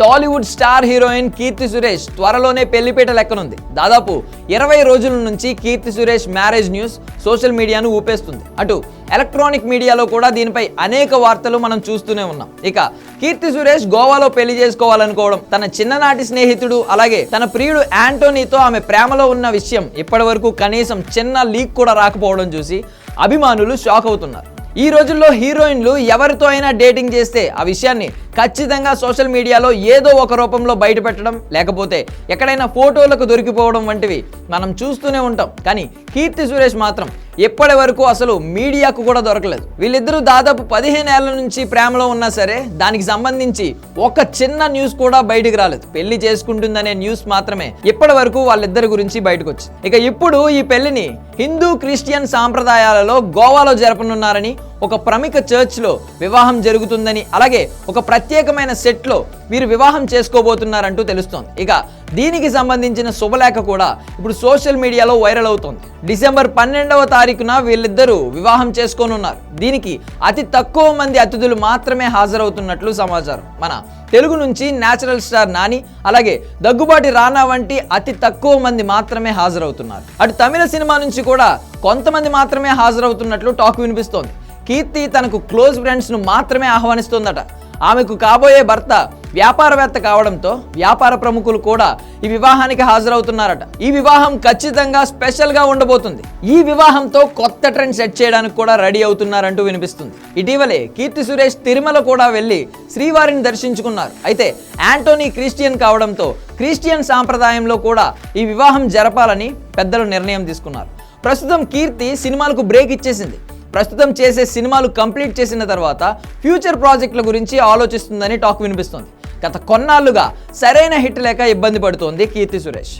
Tollywood star heroine Keerthy Suresh త్వరలోనే పెళ్ళిపీట లెక్కనుంది. దాదాపు ఇరవై రోజుల నుంచి Keerthy Suresh marriage news social మీడియాను ఊపేస్తుంది. అటు ఎలక్ట్రానిక్ మీడియాలో కూడా దీనిపై అనేక వార్తలు మనం చూస్తూనే ఉన్నాం. ఇక కీర్తి సురేష్ గోవాలో పెళ్ళి చేసుకోవాలనుకోవడం తన చిన్ననాటి స్నేహితుడు అలాగే తన ప్రియుడు యాంటోనీతో ఆమె ప్రేమలో ఉన్న విషయం ఇప్పటివరకు కనీసం చిన్న లీక్ కూడా రాకపోవడం చూసి అభిమానులు షాక్ అవుతున్నారు. ఈ రోజుల్లో హీరోయిన్లు ఎవరితో అయినా డేటింగ్ చేస్తే ఆ విషయాన్ని ఖచ్చితంగా సోషల్ మీడియాలో ఏదో ఒక రూపంలో బయటపెట్టడం లేకపోతే ఎక్కడైనా ఫోటోలకు దొరికిపోవడం వంటివి మనం చూస్తూనే ఉంటాం. కానీ కీర్తి సురేష్ మాత్రం ఎప్పటి వరకు అసలు మీడియాకు కూడా దొరకలేదు. వీళ్ళిద్దరూ దాదాపు పదిహేను ఏళ్ళ నుంచి ప్రేమలో ఉన్నా సరే దానికి సంబంధించి ఒక చిన్న న్యూస్ కూడా బయటికి రాలేదు. పెళ్ళి చేసుకుంటుందనే న్యూస్ మాత్రమే ఇప్పటి వరకు వాళ్ళిద్దరి గురించి బయటకు వచ్చింది ఇక ఇప్పుడు ఈ పెళ్ళిని హిందూ క్రిస్టియన్ సాంప్రదాయాలలో గోవాలో జరపనున్నారని ఒక ప్రముఖ చర్చ్లో వివాహం జరుగుతుందని అలాగే ఒక ప్రత్యేకమైన సెట్లో వీరు వివాహం చేసుకోబోతున్నారంటూ తెలుస్తోంది. ఇక దీనికి సంబంధించిన శుభలేఖ కూడా ఇప్పుడు సోషల్ మీడియాలో వైరల్ అవుతోంది. డిసెంబర్ పన్నెండవ తారీఖున వీళ్ళిద్దరూ వివాహం చేసుకోనున్నారు. దీనికి అతి తక్కువ మంది అతిథులు మాత్రమే హాజరవుతున్నట్లు సమాచారం. మన తెలుగు నుంచి నేచురల్ స్టార్ నాని అలాగే దగ్గుబాటి రానా వంటి అతి తక్కువ మంది మాత్రమే హాజరవుతున్నారు. అటు తమిళ సినిమా నుంచి కూడా కొంతమంది మాత్రమే హాజరవుతున్నట్లు టాక్ వినిపిస్తోంది. కీర్తి తనకు క్లోజ్ ఫ్రెండ్స్ను మాత్రమే ఆహ్వానిస్తోందట. ఆమెకు కాబోయే భర్త వ్యాపారవేత్త కావడంతో వ్యాపార ప్రముఖులు కూడా ఈ వివాహానికి హాజరవుతున్నారట. ఈ వివాహం ఖచ్చితంగా స్పెషల్గా ఉండబోతుంది. ఈ వివాహంతో కొత్త ట్రెండ్ సెట్ చేయడానికి కూడా రెడీ అవుతున్నారంటూ వినిపిస్తుంది. ఇటీవలే కీర్తి సురేష్ తిరుమల కూడా వెళ్ళి శ్రీవారిని దర్శించుకున్నారు. అయితే యాంటోనీ క్రిస్టియన్ కావడంతో క్రిస్టియన్ సాంప్రదాయంలో కూడా ఈ వివాహం జరపాలని పెద్దలు నిర్ణయం తీసుకున్నారు. ప్రస్తుతం కీర్తి సినిమాలకు బ్రేక్ ఇచ్చేసింది. ప్రస్తుతం చేసే సినిమాలు కంప్లీట్ చేసిన తర్వాత ఫ్యూచర్ ప్రాజెక్టుల గురించి ఆలోచిస్తుందని టాక్ వినిపిస్తోంది. గత కొన్నాళ్ళుగా సరైన హిట్ లేక ఇబ్బంది పడుతోంది కీర్తి సురేష్.